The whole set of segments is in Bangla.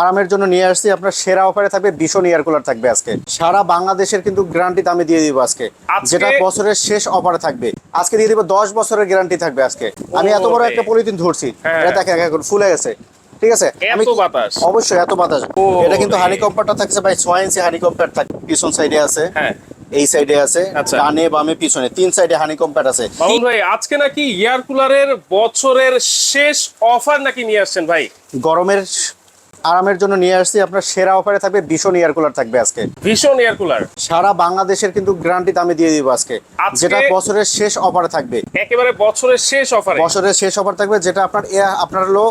আরামের জন্য নিয়ে আসছি। আপনার সেরা অফারে থাকবে ভীষণ এয়ার কুলার থাকবে আজকে। সারা বাংলাদেশের কিন্তু গ্যারান্টি দামে দিয়ে দিব আজকে। যেটা বছরের শেষ অফারে থাকবে। আজকে দিয়ে দিব দশ বছরের গ্যারান্টি থাকবে আজকে। আমি এত বড় একটা পলিথিন ধরছি। হ্যাঁ। এটা দেখেন এখন ফুলে গেছে। ঠিক আছে? আমি বাতাস। অবশ্যই এত বাতাস। এটা কিন্তু। হানি কম্পারটা থাকছে ভাই ছয় ইঞ্চি হানি কম্পার থাকবে পিছন সাইডে আছে। হ্যাঁ। এই সাইডে আছে। আচ্ছা। ডানে বামে পিছনে। তিন সাইডে হানি আছে। ভাই আজকে নাকি এয়ার কুলারের বছরের শেষ অফার নাকি নিয়ে আসছেন ভাই? গরমের আরামের জন্য নিয়ে আসছি। আপনার সেরা অফারে থাকবে ভীষণ এয়ার কুলার থাকবে আজকে। ভীষণ এয়ার কুলার সারা বাংলাদেশের কিন্তু গ্যারান্টি দামে দিয়ে দিব আজকে। যেটা বছরের শেষ অফারে থাকবে। একেবারে বছরের শেষ অফারে বছরের শেষ অফার থাকবে যেটা আপনার আপনার হলো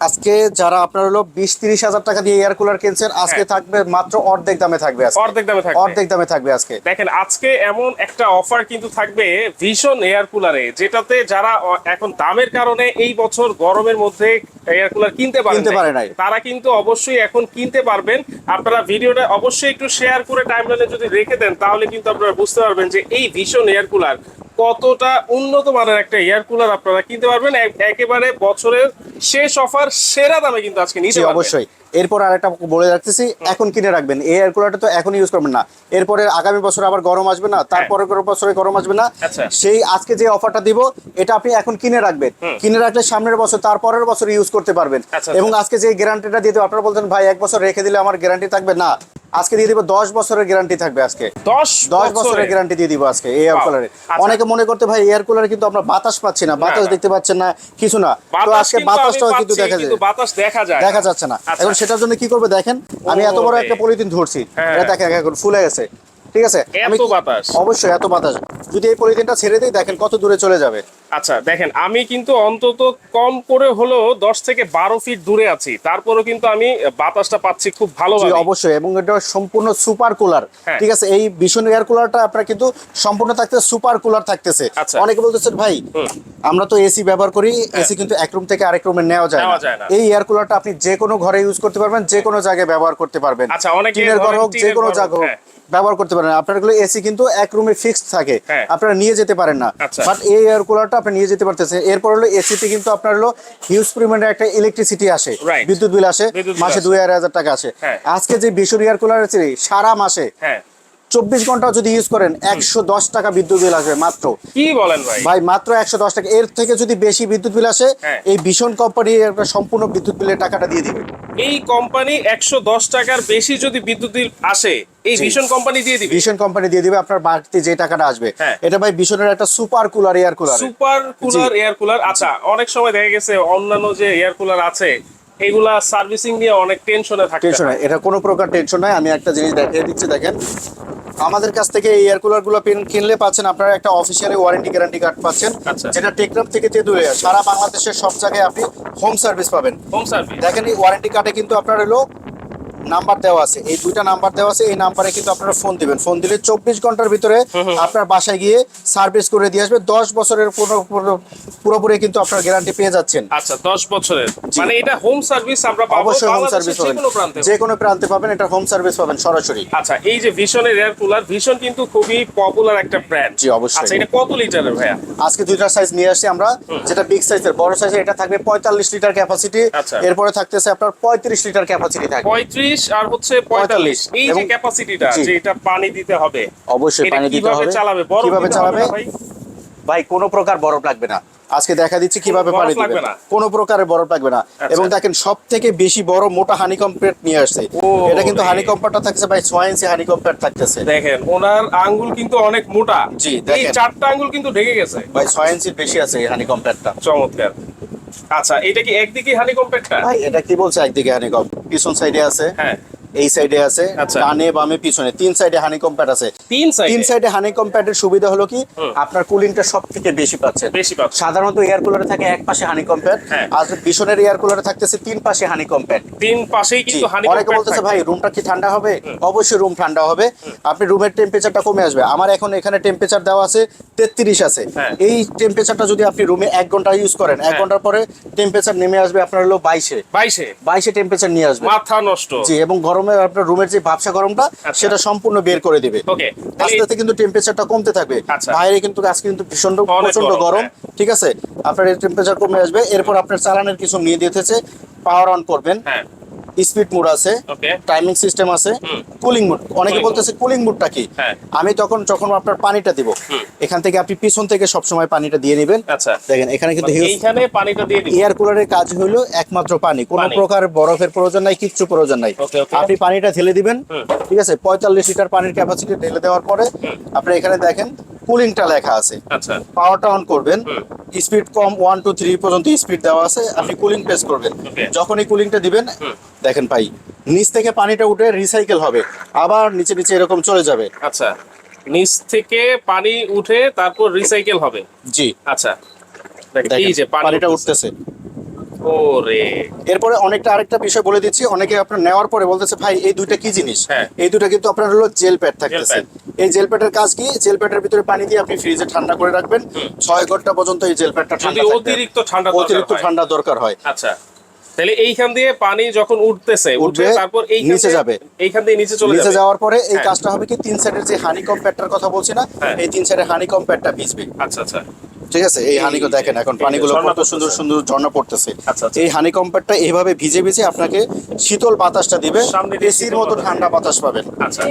আজকে যারা আপনার হলো বিশ তিরিশ হাজার টাকা দিয়ে এয়ার কুলার কিনছেন আজকে হ্যাঁ। থাকবে মাত্র অর্ধেক দামে থাকবে অর্ধেক দামে থাকবে। অর্ধেক দামে থাকবে আজকে। দেখেন আজকে এমন একটা অফার কিন্তু থাকবে ভীষণ এয়ার কুলারে যেটাতে যারা এখন দামের কারণে এই বছর গরমের মধ্যে এয়ার কুলার কিনতে পারে নাই। তারা কিন্তু অবশ্যই এখন কিনতে পারবেন। আপনারা ভিডিওটা অবশ্যই একটু শেয়ার করে টাইমলাইনে যদি রেখে দেন তাহলে কিন্তু আপনারা বুঝতে পারবেন যে এই ভীষণ এয়ার কুলার কতটা উন্নত মানের একটা এয়ার কুলার আপনারা কিনতে পারবেন। একেবারে বছরের শেষ অফার সেরা দামে কিন্তু আজকে নিতে অবশ্যই। এরপর আরেকটা বলে রাখতেছি এখন কিনে রাখবেন। এই এয়ার কুলারটা তো এখন ইউজ করবেন না। এরপরে আগামী বছর আবার গরম আসবে না তারপরে কোনো বছরে গরম আসবে না। আচ্ছা। সেই আজকে যে অফারটা দিব এটা আপনি এখন কিনে রাখবেন। কিনে রাখলে সামনের বছর তারপরের বছর ইউজ করতে পারবেন। আচ্ছা, এবং আজকে যে গ্যারান্টিটা দিয়ে দেবো আপনারা বলছেন ভাই এক বছর রেখে দিলে আমার গ্যারান্টি থাকবে? না। আজকে দিয়ে দিব দশ বছরের গ্যারান্টি থাকবে আজকে। দশ দশ বছরের বছরের গ্যারান্টি দিয়ে দিব আজকে এই এয়ার কুলারে আচ্ছা। অনেকে মনে করতে ভাই এয়ার কুলারে কিন্তু আমরা বাতাস পাচ্ছি না বাতাস দেখতে পাচ্ছেন না কিছু না। তো আজকে বাতাসটাও কিন্তু দেখা যায়। কিন্তু বাতাস দেখা যায় দেখা যাচ্ছে না। আচ্ছা। এখন সেটার জন্য কি করবে দেখেন আমি এত বড় একটা পলিথিন ধরছি। হ্যাঁ। এটা দেখেন এখন ফুলে গেছে। ঠিক আছে? এত বাতাস। অবশ্যই এত বাতাস। যদি এই পলিথিনটা ছেড়ে দিই দেখেন কত দূরে চলে যাবে। আচ্ছা দেখেন আমি কিন্তু অন্তত কম করে হলেও দশ থেকে বারো ফিট দূরে আছি। তারপরেও কিন্তু আমি বাতাসটা পাচ্ছি খুব ভালো অবশ্যই এবং এটা সম্পূর্ণ সুপার কুলার হ্যাঁ। ঠিক আছে এই ভীষণ এয়ার কুলারটা আপনার কিন্তু সম্পূর্ণ থাকতেছে সুপার কুলার থাকতেছে। আচ্ছা। অনেকে বলতেছেন ভাই আমরা তো এসি ব্যবহার করি এসি কিন্তু এক রুম থেকে আরেক রুমে নেওয়া যায় না। এই এয়ার কুলারটা আপনি যে কোনো ঘরে ইউজ করতে পারবেন যে কোনো জায়গায় ব্যবহার করতে পারবেন। আচ্ছা, অনেকে ঘর হোক যে কোনো জায়গা হোক। হ্যাঁ। ব্যবহার করতে পারেন। আপনারগুলো এসি কিন্তু এক রুমে ফিক্সড থাকে। হ্যাঁ। আপনারা নিয়ে যেতে পারেন না। আচ্ছা। বাট এই এয়ার কুলারটা আপনি নিয়ে যেতে পারতেছেন। এরপর হলো এসিতে কিন্তু আপনার হলো হিউজ পরিমাণের একটা ইলেকট্রিসিটি আসে। বিদ্যুৎ বিল আসে। মাসে। দুই আড়াই হাজার টাকা আসে। হ্যাঁ। আজকে যে বিশুর এয়ার কুলার আছে সারা মাসে হ্যাঁ। চব্বিশ ঘণ্টা যদি ইউজ করেন একশো দশ টাকা বিদ্যুৎ বিল আসবে মাত্র। কি বলেন ভাই? ভাই মাত্র একশো দশ টাকা। এর থেকে যদি বেশি বিদ্যুৎ বিল আসে হ্যাঁ। এই ভীষণ কোম্পানি সম্পূর্ণ বিদ্যুৎ বিলের টাকাটা দিয়ে দিবে। এই কোম্পানি একশো দশ টাকার বেশি যদি বিদ্যুৎ বিল আসে এই ভীষণ কোম্পানি দিয়ে দিবে? ভীষণ কোম্পানি দিয়ে দিবে আপনার বাড়তি যে টাকাটা আসবে। হ্যাঁ। এটা ভাই ভীষণের একটা super cooler air cooler super cooler air cooler আচ্ছা অনেক সময় দেখা গেছে অন্যান্য যে এয়ার কুলার আছে এগুলা সার্ভিসিং নিয়ে অনেক টেনশনে থাকে টেনশন এটা কোনো প্রকার টেনশন নাই আমি একটা জিনিস দেখিয়ে দিচ্ছি দেখেন। আমাদের কাছ থেকে এই এয়ার কুলারগুলো কিনলে পাচ্ছেন আপনারা একটা অফিসিয়ালি ওয়ারেন্টি গ্যারান্টি কার্ড পাচ্ছেন আচ্ছা। যেটা টেকনাফ থেকে তেঁতুলে সারা বাংলাদেশের সব জায়গায় আপনি হোম সার্ভিস পাবেন। হোম সার্ভিস দেখেন এই ওয়ারেন্টি কার্ডে কিন্তু আপনার হলো নাম্বার দেওয়া আছে। এই দুইটা নাম্বার দেওয়া আছে এই নাম্বারে কিন্তু আপনারা ফোন দিবেন। ফোন দিলে চব্বিশ ঘণ্টার ভিতরে আপনার বাসায় গিয়ে সার্ভিস করে দিয়ে আসবে। দশ বছরের পুরো- পুরো- পুরোপুরি কিন্তু আপনার গ্যারান্টি পেয়ে যাচ্ছেন। আচ্ছা দশ বছরের। মানে এটা হোম সার্ভিস আমরা পাবো অবশ্যই হোম সার্ভিস পাবেন। কোনো প্রান্তে। যে কোনো প্রান্তে পাবেন এটা হোম সার্ভিস পাবেন সরাসরি। আচ্ছা এই যে ভীষণের এয়ার কুলার ভীষণ কিন্তু খুবই পপুলার একটা ব্র্যান্ড জি, অবশ্যই। আচ্ছা এটা কত লিটারের ভাইয়া? আজকে দুইটা সাইজ নিয়ে আসছি আমরা। যেটা বিগ সাইজের বড় সাইজের এটা থাকবে পঁয়তাল্লিশ লিটার ক্যাপাসিটি আচ্ছা। এরপরে থাকতেছে আপনার পঁয়ত্রিশ লিটার ক্যাপাসিটি থাকবে। পঁয়ত্রিশ আর হচ্ছে পঁয়তাল্লিশ। এই যে ক্যাপাসিটিটা যে এটা পানি দিতে হবে। অবশ্যই পানি দিতে হবে? চালাবে? বরফ কীভাবে চালাবে? ভাই? ভাই কোনো প্রকার বরফ লাগবে না। আজকে দেখা দিচ্ছি কীভাবে পানি দিবে? কোনো প্রকারের বরফ লাগবে না। আচ্ছা। এবং দেখেন সব থেকে বেশি বড় মোটা হানি কম্পেট নিয়ে আসছে। এটা কিন্তু রে। হানি কম্পেটটা থাকছে ভাই ছয় ইঞ্চি হানি কম্পেট থাকতেছে। দেখেন ওনার আঙ্গুল কিন্তু অনেক মোটা। জি, এই দেখেন। চারটা আঙ্গুল কিন্তু ঢেকে গেছে। ভাই ছয় ইঞ্চির বেশি আছে এই হানি কম্পেটটা চমৎকার। আচ্ছা এটা কি একদিকে হানি কম্প্যাক্টটা ভাই এটা কি বলছে একদিকে হানি কম পিছন সাইডে আছে হ্যাঁ। এই সাইডে আছে আচ্ছা। ডানে বামে পিছনে। তিন সাইডে হানি কম্প্যাট আছে। তিন সাইড তিন সাইডে হানি কম্প্যাটের সুবিধা হলো কি? আপনার কুলিংটা সব থেকে বেশি পাচ্ছেন। বেশি পাচ্ছে সাধারণত এয়ার কুলারে থাকে এক পাশে হানি কম্প্যাট। আর ভীষণের এয়ার কুলারে থাকতেছে তিন পাশে হানি কম্প্যাট তিন পাশেই কিন্তু হানি অনেকে বলতেছে ভাই রুমটা কি ঠান্ডা হবে? অবশ্যই রুম ঠান্ডা হবে। আপনি রুমের টেম্পারেচারটা কমে আসবে। আমার এখন এখানে টেম্পারেচার দেওয়া আছে তেত্রিশ আছে। হ্যাঁ। এই টেম্পারেচারটা যদি আপনি রুমে এক ঘণ্টা ইউজ করেন এক হ্যাঁ। ঘণ্টার পরে টেম্পারেচার নেমে আসবে আপনার হলো বাইশে। বাইশে? বাইশে টেম্পারেচার নিয়ে আসবে। মাথা নষ্ট। জি এবং গরমে আপনার রুমের যে ভাবসা গরমটা আচ্ছা। সেটা সম্পূর্ণ বের করে দিবে। ওকে। আস্তে আস্তে কিন্তু টেম্পারেচারটা কমতে থাকবে। আচ্ছা। বাইরে কিন্তু আজকে কিন্তু ভীষণ প্রচণ্ড গরম, গরম হ্যাঁ। ঠিক আছে? আপনার টেম্পারেচার কমে আসবে এরপর আপনার চালানের কিছু নিয়ে দিতেছে পাওয়ার অন করবেন। হ্যাঁ। স্পিড মোড আছে ওকে টাইমিং সিস্টেম আছে কুলিং মোড অনেকে বলতেছে কুলিং মোডটা কি? হ্যাঁ। আমি তখন যখন আপনার পানিটা দিব এখান থেকে আপনি পিছন থেকে সবসময় পানিটা দিয়ে নেবেন। আচ্ছা। দেখেন এখানে কিন্তু এইখানে পানিটা দিয়ে এয়ার কুলারের কাজ হলো একমাত্র পানি। কোনো প্রকার বরফের প্রয়োজন নাই কিচ্ছু প্রয়োজন নাই. আপনি পানিটা ঢেলে দিবেন ঠিক আছে? পঁয়তাল্লিশ লিটার পানির ক্যাপাসিটি ঢেলে দেওয়ার পরে আপনি এখানে দেখেন কুলিংটা লেখা আছে। আচ্ছা। পাওয়ারটা অন করবেন। স্পিড কম ওয়ান টু থ্রি পর্যন্ত স্পিড দেওয়া আছে। আপনি কুলিং প্রেস করবেন। যখনই কুলিংটা দিবেন দেখেন ভাই নিচ থেকে পানিটা উঠে রিসাইকেল হবে। আবার নিচে নিচে এরকম চলে যাবে। আচ্ছা। নিচ থেকে পানি উঠে তারপর রিসাইকেল হবে। জি। আচ্ছা। এই যে পানি পানিটা উঠতেছে। ওরে। এরপরে অনেকটা আরেকটা বিষয় বলে দিচ্ছি অনেকে আপনার নেওয়ার পরে বলতেছে ভাই এই দুইটা কি জিনিস? হ্যাঁ। এই দুইটা কিন্তু আপনার হলো জেল প্যাড থাকতেছে। এই জেল প্যাডের কাজ কি? জেল প্যাডের ভিতরে পানি দিয়ে আপনি ফ্রিজে ঠান্ডা করে রাখবেন। ছয় ঘণ্টা পর্যন্ত এই জেল প্যাডটা ঠান্ডা অতিরিক্ত ঠান্ডা দরকার অতিরিক্ত হয়। ঠান্ডা দরকার হয়। আচ্ছা। তাহলে এইখান দিয়ে পানি যখন উঠতেছে উঠবে, তারপর এই নিচে যাবে। এইখান দিয়ে নিচে চলে নিচে যাওয়ার পরে এই হ্যাঁ। কাজটা হবে কি? তিন সাইডের যে হানিকম প্যাডটার কথা বলছি না হ্যাঁ। এই তিন সাইডের হানিকম প্যাডটা ভিজবে। আচ্ছা আচ্ছা। ঠিক আছে? এই হানিকম দেখেন এখন পানিগুলো কত সুন্দর সুন্দর ঝর্ণা পড়তেছে। আচ্ছা, আচ্ছা। এই হানিকম প্যাডটা এইভাবে ভিজে ভিজে আপনাকে শীতল বাতাসটা দিবে। এসির মতো ঠান্ডা বাতাস পাবেন। আচ্ছা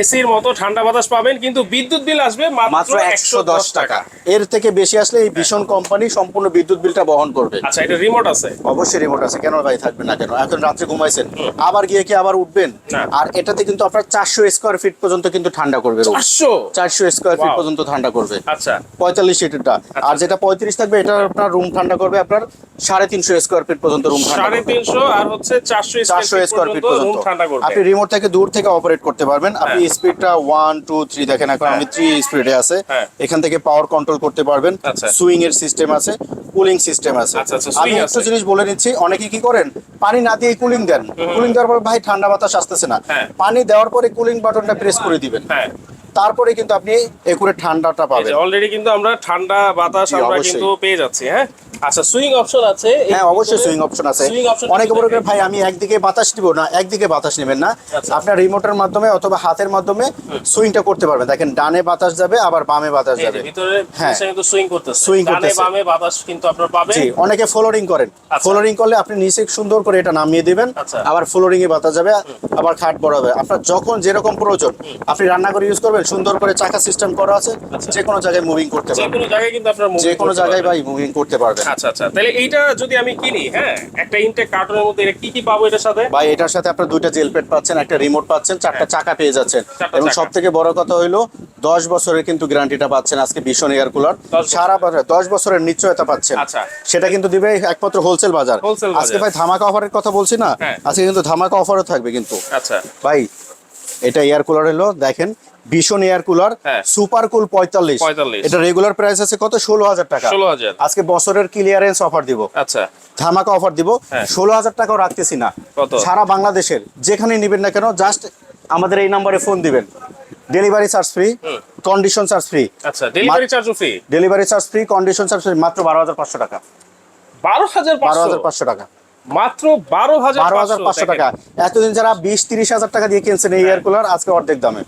এসির মতো ঠান্ডা বাতাস পাবেন কিন্তু বিদ্যুৎ বিল আসবে মাত্র একশো দশ টাকা। এর থেকে বেশি আসলে এই ভীষণ কোম্পানি সম্পূর্ণ বিদ্যুৎ বিলটা বহন করবে। আচ্ছা এটা রিমোট আছে? অবশ্যই রিমোট আছে কেন ভাই থাকবে না কেন? এখন রাত্রে ঘুমাইছেন। আবার গিয়ে কি আবার উঠবেন? আর এটাতে কিন্তু আপনার চারশো স্কোয়ার ফিট পর্যন্ত কিন্তু ঠান্ডা করবে। চারশো? চারশো স্কোয়ার ফিট পর্যন্ত ঠান্ডা করবে। আচ্ছা। পঁয়তাল্লিশ সিটেরটা আর যেটা পঁয়ত্রিশ থাকবে এটা আপনার রুম ঠান্ডা করবে আপনার সাড়ে তিনশো স্কোয়ার ফিট পর্যন্ত রুম ঠান্ডা সাড়ে তিনশো আর হচ্ছে চারশো চারশো স্কোয়ার ফিট পর্যন্ত ঠান্ডা করবে। আপনি রিমোট থেকে দূর থেকে অপারেট করতে পারবেন। আপনি হ্যাঁ। স্পিডটা ওয়ান টু থ্রি দেখেন এখন আমি থ্রি স্পিডে আছে। হ্যাঁ। এখান থেকে পাওয়ার কন্ট্রোল করতে পারবেন। আচ্ছা। সুইং এর সিস্টেম আছে কুলিং সিস্টেম আছে। আচ্ছা, আচ্ছা, আমি একটু। জিনিস বলে নিচ্ছি অনেকে কি করেন? পানি না দিয়ে কুলিং দেন। কুলিং দেওয়ার পর ভাই ঠান্ডা বাতাস আসতেছে না। হ্যাঁ। পানি দেওয়ার পরে কুলিং বাটনটা প্রেস করে দিবেন। তারপরে কিন্তু আপনি একুরে ঠান্ডাটা পাবেন। অলরেডি কিন্তু আমরা ঠান্ডা বাতাস আমরা কিন্তু পেয়ে যাচ্ছি হ্যাঁ? আচ্ছা সুইং অপশন আছে। হ্যাঁ অবশ্যই সুইং অপশন আছে। অনেকে করে, ভাই আমি একদিকে বাতাস দিব না একদিকে বাতাস নেবেন না। আচ্ছা। আপনার রিমোটের মাধ্যমে অথবা হাতের মাধ্যমে সুইংটা করতে পারবেন। দেখেন ডানে বাতাস যাবে আবার বামে বাতাস যাবে। ভিতরে হ্যাঁ। কিন্তু সুইং করতেছে। Swing করতেছে। বামে বাতাস কিন্তু আপনারা পাবেন। জি অনেকে ফ্লোরিং করেন। আচ্ছা। ফ্লোরিং করলে আপনি নিচে সুন্দর করে এটা নামিয়ে দিবেন আচ্ছা। আবার ফ্লোরিং এ বাতাস যাবে আবার খাট বড় হবে আপনার যখন যেরকম প্রয়োজন আপনি রান্না করে ইউজ করবেন সুন্দর করে চাকা সিস্টেম করা আছে আচ্ছা। যে কোনো জায়গায় মুভিং করতে যে পারবেন। কোনো জায়গায় কিন্তু আপনারা যে কোনো জায়গায় ভাই মুভিং করতে পারবেন। আচ্ছা আচ্ছা। তাহলে এইটা যদি আমি কিনি হ্যাঁ একটা ইনটেক কার্টুনের মধ্যে এটা কি কি পাবো এটার সাথে? ভাই এটার সাথে আপনার দুইটা জেল প্যাড পাচ্ছেন একটা রিমোট পাচ্ছেন চারটা চাকা পেয়ে যাচ্ছেন। হ্যাঁ। এবং চাকা। সব থেকে বড় কথা হইল দশ বছরের কিন্তু গ্যারান্টিটা পাচ্ছেন আজকে ভীষণ এয়ার কুলার সারা বছর দশ বছরের নিশ্চয়তা পাচ্ছেন। আচ্ছা। সেটা কিন্তু দিবে একমাত্র হোলসেল বাজার। আজকে ভাই ধামাকা অফারের কথা বলছি না হ্যাঁ। আজকে কিন্তু ধামাকা অফারও থাকবে কিন্তু। আচ্ছা। ভাই এটা এয়ার কুলার হলো দেখেন ভীষণ এয়ার কুলার। সুপার কুল পঁয়তাল্লিশ। 45 এটা রেগুলার প্রাইস আছে কত? ষোলো হাজার টাকা। 16,000 আজকে বছরের ক্লিয়ারেন্স অফার দিব। আচ্ছা। ধামাকা অফার দিব। হ্যাঁ। ষোলো হাজার টাকাও রাখতেছি না? সারা বাংলাদেশের যেখানে নিবেন না কেন জাস্ট আমাদের এই নাম্বারে ফোন দিবেন। Delivery charge free condition charge free আচ্ছা ডেলিভারি চার্জও free delivery charge free condition charge free মাত্র বারো হাজার পাঁচশো টাকা। বারো হাজার বারো হাজার পাঁচশো টাকা। মাত্র বারো হাজার বারো হাজার পাঁচশো টাকা। এতদিন যারা বিশ তিরিশ হাজার টাকা দিয়ে কিনছেন এই এয়ার কুলার আজকে অর্ধেক দামে।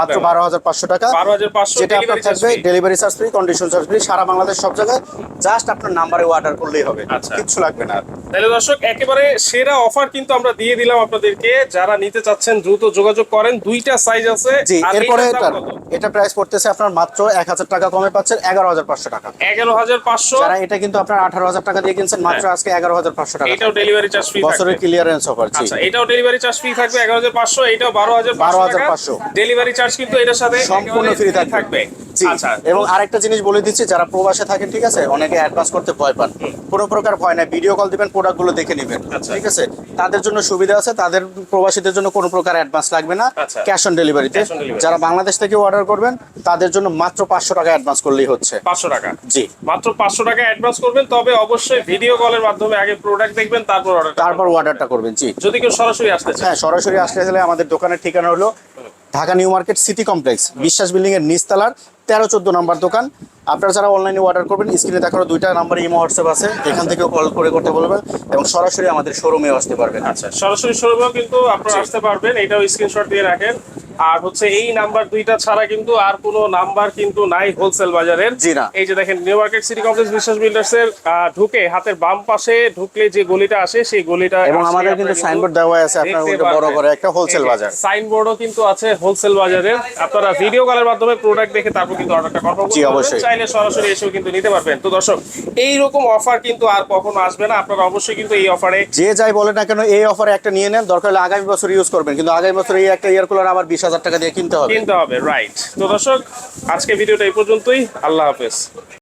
মাত্র বারো হাজার পাঁচশো টাকা। 12,500 যেটা আপনার থাকবে delivery charge free condition charge free সারা বাংলাদেশ সব জায়গায় জাস্ট আপনার নাম্বারে অর্ডার করলেই হবে। আচ্ছা। কিচ্ছু লাগবে না। তাহলে দর্শক একেবারে সেরা অফার কিন্তু আমরা দিয়ে দিলাম আপনাদেরকে। যারা নিতে চাচ্ছেন দ্রুত যোগাযোগ করেন। দুইটা সাইজ আছে। জি এরপরে এটা এটা প্রাইস পড়তেছে আপনার মাত্র এক হাজার টাকা কমে পাচ্ছেন এগারো হাজার পাঁচশো টাকা। এগারো হাজার পাঁচশো। যারা এটা কিন্তু আপনার আঠারো হাজার টাকা দিয়ে কিনছেন মাত্র হ্যাঁ। আজকে এগারো হাজার পাঁচশো টাকা। ডেলিভারি চার্জ ফ্রি বছরের ক্লিয়ারেন্স অফার আচ্ছা এটাও ডেলিভারি চার্জ ফ্রি থাকবে এগারো হাজার পাঁচশো এটাও বারো হাজার 12,500 ডেলিভারি চার্জ কিন্তু এটার সাথে সম্পূর্ণ ফ্রি থাকবে। আচ্ছা এবং আরেকটা জিনিস বলে দিচ্ছি যারা প্রবাসে থাকেন ঠিক আছে অনেকে অ্যাডভান্স করতে ভয় পান। কোনো প্রকার ভয় নাই ভিডিও কল দিবেন প্রোডাক্টগুলো দেখে নেবেন আচ্ছা। ঠিক আছে? তাদের জন্য সুবিধা আছে তাদের প্রবাসীদের জন্য কোনো প্রকার অ্যাডভান্স লাগবে না। ক্যাশ অন ডেলিভারিতে। যারা বাংলাদেশ থেকে অর্ডার করবেন তাদের জন্য মাত্র পাঁচশো টাকা অ্যাডভান্স করলেই হচ্ছে। পাঁচশো টাকা? জি। মাত্র পাঁচশো টাকা অ্যাডভান্স করবেন তবে অবশ্যই ভিডিও কলের মাধ্যমে আগে প্রোডাক্ট দেখবেন তারপর অর্ডার তারপর অর্ডারটা করবেন জি। যদি কেউ সরাসরি আসতে চায়। হ্যাঁ সরাসরি আসতে গেলে আমাদের দোকানের ঠিকানা হলো Dhaka new market city complex Biswas building এর নিচতলার তেরো চোদ্দ নাম্বার দোকান। আপনারা যারা অনলাইনে অর্ডার করবেন স্ক্রিনে দেখানো দুইটা নাম্বার ইমো হোয়াটসঅ্যাপ আছে। এখান থেকে কল করে করতে বলবেন এবং সরাসরি আমাদের শোরুমে আসতে পারবেন। আচ্ছা সরাসরি শোরুমেও কিন্তু আপনারা আসতে পারবেন। এটাও স্ক্রিনশট দিয়ে রাখেন। আর হচ্ছে এই নাম্বার দুইটা ছাড়া কিন্তু আর কোনো নাম্বার কিন্তু নাই হোলসেল বাজারের। জি না। এই যে দেখেন new market city complex Biswas builders এর ঢুকে হাতের বাম পাশে ঢুকলে যে গলিটা আসে সেই গলিটা এবং আমাদের কিন্তু সাইনবোর্ড দেওয়া আছে আপনার ওটা বড় করে একটা হোলসেল বাজার। সাইনবোর্ডও কিন্তু আছে হোলসেল বাজারের। আপনারা ভিডিও কলের মাধ্যমে প্রোডাক্ট দেখে তারপর কিন্তু অর্ডারটা কনফার্ম জি, করতে পারবেন। অবশ্যই। চাইলে সরাসরি এসেও কিন্তু নিতে পারবেন। তো দর্শক এই রকম অফার কিন্তু আর কখনো আসবে না। আপনারা অবশ্যই কিন্তু এই অফারে যে যাই বলে না কেন এই অফারে একটা নিয়ে নেন। দরকার হলে আগামী বছর ইউজ করবেন। কিন্তু আগামী বছর এই একটা এয়ার কুলার আবার বিশ হাজার টাকা দিয়ে কিনতে হবে। কিনতে হবে রাইট তো দর্শক আজকে ভিডিওটা এই পর্যন্তই। আল্লাহ হাফেজ।